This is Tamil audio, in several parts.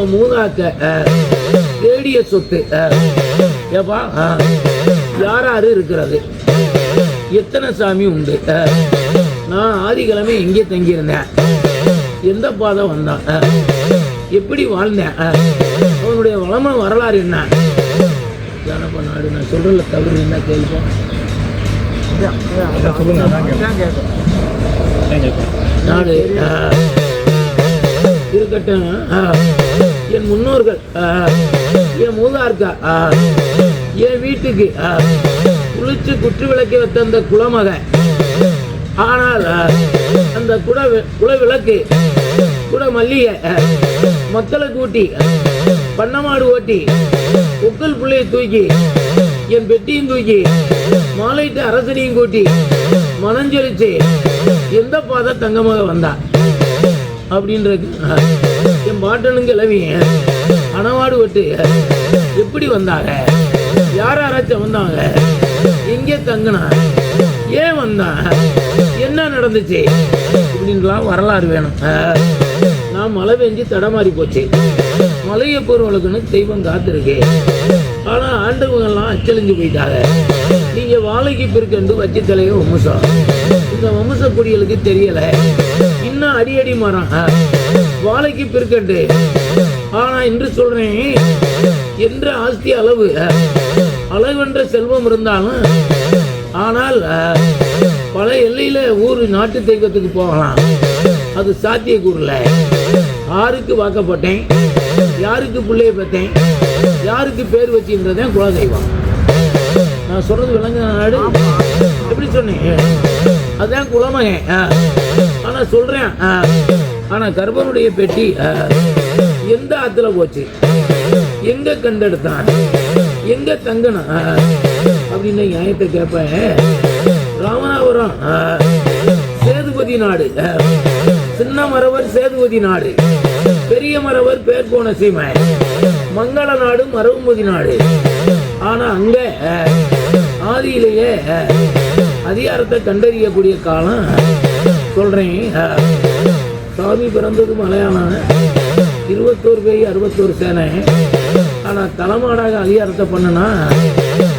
உன் மூதாக்க தேடிய சொத்து ஏப்பா யாராரு இருக்கிறது எத்தனை சாமி உண்டு நான் ஆதிக்கிழமை எங்கே தங்கியிருந்தேன் எந்த பாதை வந்தான் எப்படி வாழ்ந்தேன் அவனுடைய வளம வரலாறு என்ன ஜனப்ப நாடு நான் சொல்கிறல தவறு என்ன கேள்வி நாடு இருக்கட்டும். என் முன்னோர்கள் என் மூதார்க்கா என் வீட்டுக்கு குளிச்சு குற்று விளக்கி வைத்த அந்த குளமக ஆனால் அந்த குட குல விளக்கு குட மல்லிகை மக்களை கூட்டி பண்ணமாடு ஓட்டி உக்கல் பிள்ளையை தூக்கி என் பெட்டியும் தூக்கி மாலையிட்டு அரசனையும் கூட்டி மனஞ்சொலிச்சு எந்த பாதை தங்கமாக வந்தா அப்படின்றது. என் பாட்டனும் கிளவி அணவாடு விட்டு எப்படி வந்தாங்க? யார் யாராச்சும் வந்தாங்க? எங்கே தங்கினா? ஏன் வந்தான் என்ன நடந்துச்சு? அப்படின்லாம் வரலாறு வேணும். நான் மழை பெஞ்சு தடமாறி போச்சு. மலையை பொருவளுக்குன்னு தெய்வம் காத்திருக்கு. ஆனால் ஆண்டவங்கள்லாம் அச்சலிஞ்சு போயிட்டாங்க. நீங்க வாழைக்கு பிற்கண்டு வச்சு தலையை வம்சம் இந்த வம்ச குடிகளுக்கு தெரியல. இன்னும் அடி அடி மரம் வாழைக்கு பிற்கண்டு. ஆனா இன்று சொல்றேன் என்ற ஆஸ்தி அளவு அளவென்ற செல்வம் இருந்தாலும் ஆனால் பல எல்லையில ஊர் நாட்டு தெய்வத்துக்கு போகலாம். அது சாத்தியக்கூறல யாருக்கு வாக்கப்பட்டேன் யாருக்கு பிள்ளைய பார்த்தேன் யாருக்கு பேர் வச்சுன்றதேன் குலதெய்வம். நான் சொல்றது விளங்க நாடு. எப்படி சொன்னேன் அதான் குலமகன் ஆ. சொல்கிறேன் ஆனால் ஆ. கர்ப்பனுடைய பெட்டி ஆ, எந்த ஆத்துல போச்சு எங்க கண்டெடுத்தான் எங்க தங்கணும் ஆ. அப்படின்னு நியாயத்தை கேட்பேன் ராமநாபுரம் சேதுபதி நாடு ஆ. சின்ன மரவர் சேதுபதி நாடு பெரிய மரவர் பேர் போன சீமை மங்கள நாடு மரவுமதி நாடு ஆனா அங்க ஆதியிலேயே அதிகாரத்தை கண்டறியக்கூடிய காலம். சொல்றேன். அஹ், சாமி பிறந்தது மலையாளம் இருபத்தோரு பேய் அறுபத்தோரு சேனை. ஆனா தலைமாடாக அதிகாரத்தை பண்ணுனா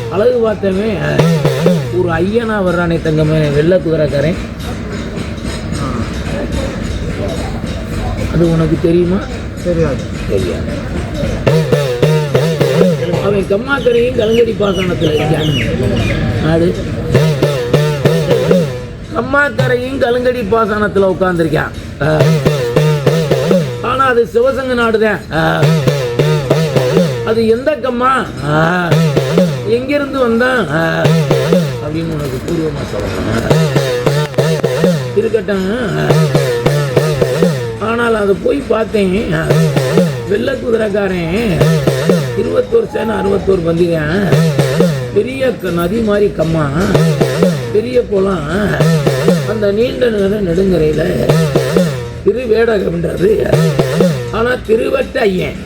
அழகு பார்த்தவன் ஒரு ஐயனா வர்றானே தங்கமே வெள்ளை குதிரைக்காரன். அது உனக்கு தெரியுமா? தெரியாது. தெரியாது. அவன் கம்மாக்கரையும் கலங்கடி பாசனத்தில் இருக்கான். நாடு கம்மாக்கரையும் கலங்கடி பாசனத்தில் உட்காந்துருக்கேன் ஆனால் அது சிவசங்க நாடுதான். அது எந்த கம்மா? எங்கிருந்து வந்தான்? அப்படின்னு உனக்கு பூர்வமாக சொல்லணும். இருக்கட்டும். ஆனால் அதை போய் பார்த்தேன். வெள்ளை குதிரைக்காரன் இருபத்தோரு சேனை அறுபத்தோரு பந்திகன் பெரிய நதி மாதிரி கம்மா. பெரிய குளம். அந்த நீண்ட நேர நெடுங்கரையில் திருவேடகம்ன்றது ஆனால் திருவட்ட ஐயன்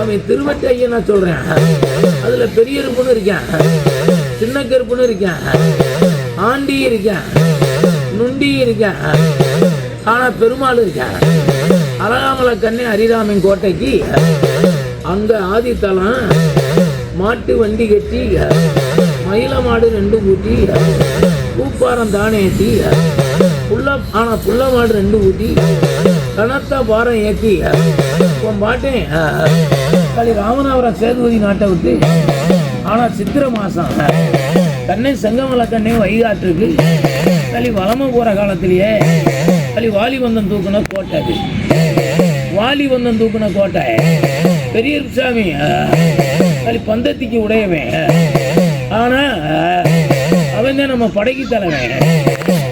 அவன் திருவட்ட ஐயன் நான் சொல்கிறேன் அதில் பெரிய இருப்புன்னு இருக்கேன். சின்ன கருப்புன்னு இருக்கேன். ஆண்டி இருக்கேன். நுண்டி இருக்கேன். ஆனால் பெருமாள் இருக்கேன். அழகாமலை கண்ணே ஹரிராமன் கோட்டைக்கு. அங்கே ஆதித்தலம் மாட்டு வண்டி கட்டி மயில மாடு ரெண்டு ஊட்டி பூப்பாரம் தானே ஏற்றி புள்ள ஆனால் புள்ள மாடு ரெண்டு ஊட்டி கனத்த பாரம் ஏற்றி உன் பாட்டேன் களி ராமநாதபுரம் சேதுபதி நாட்டை விட்டு ஆனால் சித்திரை மாசம் கண்ணை செங்கமல கண்ணே வைகாற்றுக்கு களி வளம போகிற காலத்திலேயே களி வாலிபந்தம் தூக்குன கோட்டை அது. வாலிபந்தம் தூக்குன கோட்டை. பெரிய சாமி அது பந்தத்திக்கு உடையவன். ஆனா அவன் தான் நம்ம படைக்கு தலைவன்.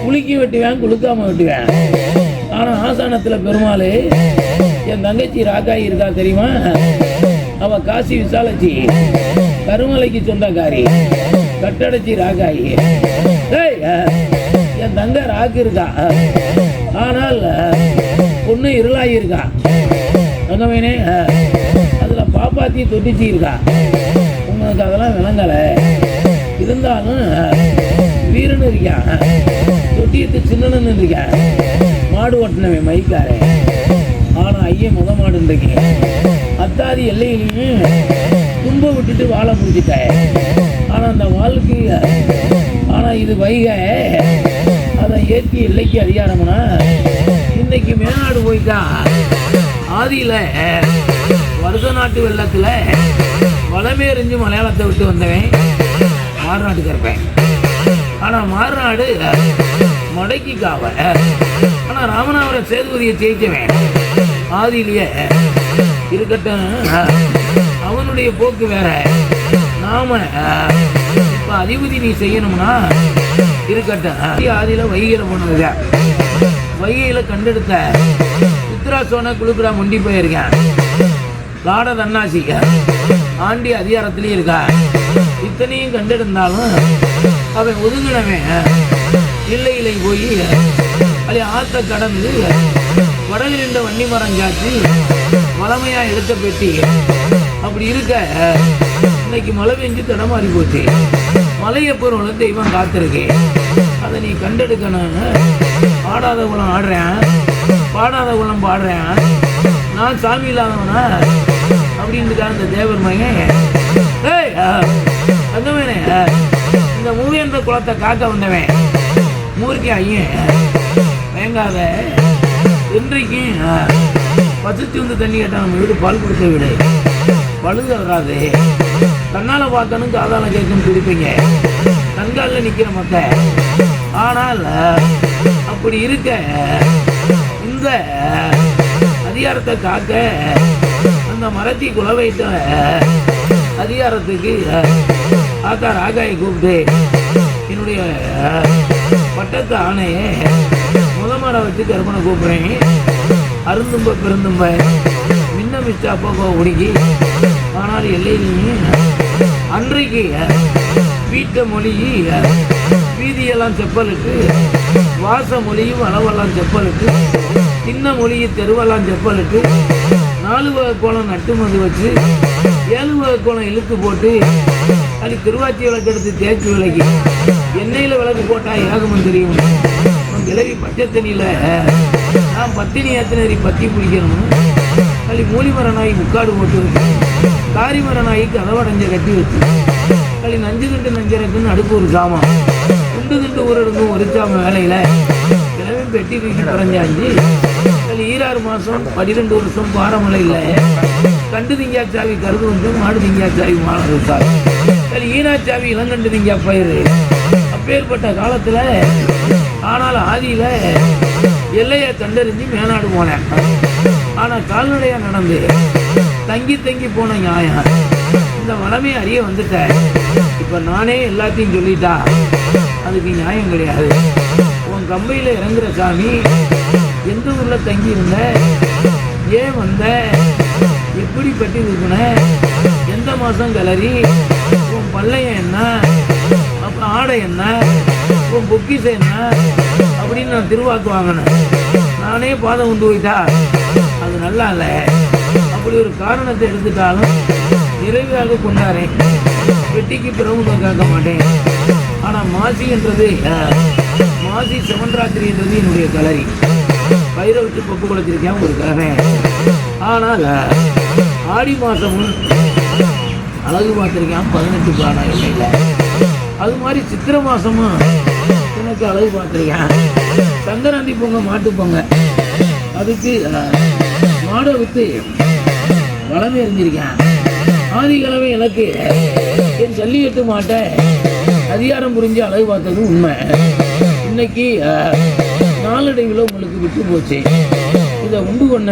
குலுக்கி வெட்டுவேன் குலுக்காம வெட்டுவேன். ஆனா ஆசானத்துல பெருமாள் என் தங்கச்சி ராக்காயி இருக்கா தெரியுமா? அவ காசி விசாலச்சி கருமலைக்கு சொந்தக்காரி கட்டடச்சி ராக்காயி. என் தங்க ராக்கு இருக்கா? ஆனால் பொண்ணு இருளாயிருக்கா தங்கமேனே பாப்பாத்தி தொட்டிச்சி இருக்கா? உங்களுக்கு அதெல்லாம் விளங்கலை. இருந்தாலும் வீரன் இருக்கான் தொட்டியத்து சின்னன்னு இருக்கான் மாடு ஓட்டினவன் மைக்காரே ஆனால் ஐயன் முத மாடுன்றீங்க அத்தாரி எல்லையிலையும் தும்ப விட்டுட்டு வாழை முடிச்சிட்டேன் ஆனால் அந்த வாழ்க்கை ஆனால் இது வைக அதை ஏற்றி எல்லைக்கு அதிகாரம்னா இன்னைக்கு மேநாடு போயிட்டா ஆதியில் வருத நாட்டு வெள்ளத்தில் வளமே எறிஞ்சு மலையாளத்தை விட்டு வந்தவன் மாறுநாட்டுக்கு இருப்பேன் ஆனால் மாறுநாடு மடக்கி காவ ஆனா ராமநாதபுரம் சேதுபதியை ஜெயிச்சவன் ஆதியிலேயே இருக்கட்டும் அவனுடைய போக்கு வேற. நாம இப்போ அதிபதி நீ செய்யணும்னா இருக்கட்டும் ஆதியில் வைகிற போனது. வைகையில் கண்டெடுத்த உத்ரா சோன குழுக்குறா முண்டி போயிருக்கேன். லாட தன்னாசி. ஆண்டி அதிகாரத்திலேயே இருக்கா? இத்தனையும் கண்டெடுந்தாலும் அவன் ஒதுங்கினவன். இல்லை இல்லை போய் அது ஆத்த கடந்து வடகில் இருந்த வன்னி மரம் சாச்சி வளமையாக எடுத்த பெட்டி. அப்படி இருக்க இன்னைக்கு மழை பெஞ்சு தடமாறி போச்சு. மலையை பொருள் தெய்வம் காத்திருக்கேன் அதை நீ கண்டெடுக்கணும் ஆடாத குளம் ஆடுறேன். பாடாத குளம் பாடுறேன். நான் சாமி இல்லாதவனா அப்படின்னு இந்த தேவர் மகன். ஏய் தங்கமேனே இந்த மூவேந்திர குளத்தை காக்க வந்தவன். மூர்க்கி ஐயன் வேங்காத இன்றைக்கும் பசுத்தி வந்து தண்ணி கேட்டால் நம்ம வீடு பால் கொடுத்த விடு. பழுது வராது. கண்ணால் பார்க்கணும் காதால் கேட்கணும் பிடிப்பீங்க கண்காலில் நிற்கிற மக்க ஆனால் அப்படி இருக்க இந்த அதிகாரத்தை காக்க அந்த மரத்தி குலவைத்த அதிகாரத்துக்கு ஆக்கா ராகாயை கூப்பிட்டு என்னுடைய பட்டத்து ஆணையை முதமாடை வச்சு கருமனை கூப்பிட்றேன். அருந்தும்ப பெருந்தும்ப மின்ன மிச்ச அப்பா ஒடுக்கி ஆனால் எல்லையிலையும் அன்றைக்கு வீட்டை மொழி வீதியெல்லாம் செப்பலுக்கு வாச மொழியும் அளவெல்லாம் செப்பலுக்கு சின்ன மொழியும் தெருவெல்லாம் செப்பலுக்கு நாலு வகை கோலம் நட்டு மது வச்சு ஏழு வகை கோலம் இழுத்து போட்டு அது திருவாச்சி விளக்கு எடுத்து தேய்ச்சி விளக்கி எண்ணெயில் விளக்கு போட்டால் ஏகமும் தெரியும். விலகி கிளவி பச்சை தண்ணியில் நான் பத்தினி ஏத்தினரி பத்தி பிடிக்கணும் களி மூலி மர நாய் முக்காடு போட்டு வச்சு காரி மர நாய் கட்டி வச்சு களி நஞ்சு கண்டு நஞ்சரக்குன்னு அடுப்பு ஒரு சாமான் குண்டு திண்டு ஊரடங்கும் ஒரு சாம வேலையில் கிளம்பி பெட்டி தூக்கி குறைஞ்சாஞ்சு களி ஈராறு மாதம் பன்னிரெண்டு வருஷம் பாரமலையில் கண்டு திங்கா சாவி கருது வந்து மாடு திங்கா சாவி மாடு சாவி. களி ஈனா சாவி இளங்கண்டு திங்கா பயிர் அப்பேற்பட்ட காலத்தில் ஆனால் ஆதியில் எல்லையை கண்டறிஞ்சு மேனாடு போனேன். ஆனால் கால்நடையாக நடந்து தங்கி தங்கி போன நியாயம். இந்த வளமே அறிய வந்துட்டேன். இப்போ நானே எல்லாத்தையும் சொல்லிட்டா அதுக்கு நியாயம் கிடையாது. உன் கம்பையில் இறங்குற சாமி எந்த ஊரில் தங்கியிருந்த? ஏன் வந்த? எப்படி பட்டி இருக்குன எந்த மாதம் கலரி உன் பள்ளையம் என்ன? அப்புறம் ஆடை என்ன? உன் பொக்கிசம் என்ன? அப்படின்னு நான் திருவாக்கு வாங்கினேன். நானே பாதம் கொண்டு போயிட்டா? அது நல்லா இல்லை. அப்படி ஒரு காரணத்தை எடுத்துட்டாலும் நிறைவாக கொண்டாரேன் வெட்டிக்கு பிரமுகம் கேட்க மாட்டேன். ஆனால் மாசி என்றது மாசி செவன்ராத்திரி என்றது என்னுடைய கலரி பயிரை வச்சு பப்பு குளத்திருக்கேன் ஒரு ஆனால் ஆடி மாதமும் அழகு பார்த்துருக்கேன் பதினெட்டு பானா இல்லை அது மாதிரி சித்திரை மாதமும் எனக்கு அழகு பார்த்துருக்கேன். சங்கராந்தி பொங்க மாட்டு பொங்க. அதுக்கு மாடை விற்று வளமே எறிஞ்சிருக்கேன் ஆதிக்கிழமை எனக்கு என் ஜல்லிக்கட்டு மாட்டை அதிகாரம் புரிஞ்சு அழகு பார்த்ததும் உண்மை. இன்னைக்கு நாளடைவில் உங்களுக்கு விட்டு போச்சு. இதை உண்டு கொண்ட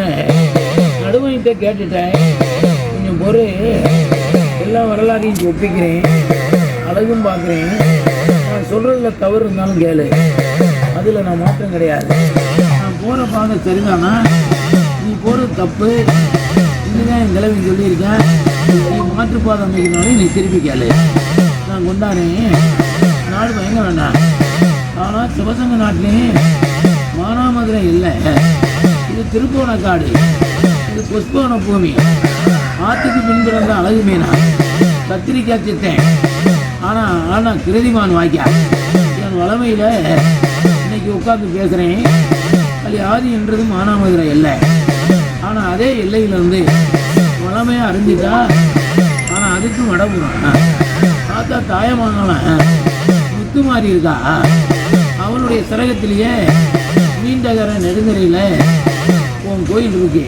நடுவன்கிட்ட கேட்டுட்டேன். கொஞ்சம் பொறு. எல்லா வரலாறையும் ஒப்பிக்கிறேன். அழகும் பார்க்குறேன். நான் சொல்கிறதுல தவறு இருந்தாலும் கேளு. அதில் நான் மாற்றம் கிடையாது. நான் போகிற பாதை சரிதானா? நீ போகிறது தப்பு. இதுதான் என் கிளவி சொல்லியிருக்கேன். நீ மாற்றுப்பாதை அமைக்கணும்னாலும் நீ திருப்பி கேளு. நான் கொண்டாடுறேன். நாடு பயங்க வேண்டாம். ஆனால் சிவசங்க நாட்டிலேயே மானாமதுரை இல்லை. இது திருப்போணக்காடு. இது புஷ்பவன பூமி ஆற்றுக்கு பின்பிறந்த அழகு மீனா கத்திரிக்காய் சித்தேன். ஆனால் ஆனால் கிருதிமான் வாய்க்கா. என் வளமையில் இன்னைக்கு உட்காந்து பேசுகிறேன் அது ஆதி என்றது மானாமதுரை இல்லை. ஆனால் அதே எல்லையிலேருந்து வளமையாக அறிஞ்சிட்டா ஆனால் அதுக்கும் வடபுறம். பார்த்தா தாயமானவன் முத்து மாறி இருக்கா. அவனுடைய சிறகத்திலேயே நீண்டகர நெடுங்கரையில் உன் கோயில் இருக்கு.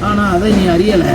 ஆனால் அதை நீ அறியலை.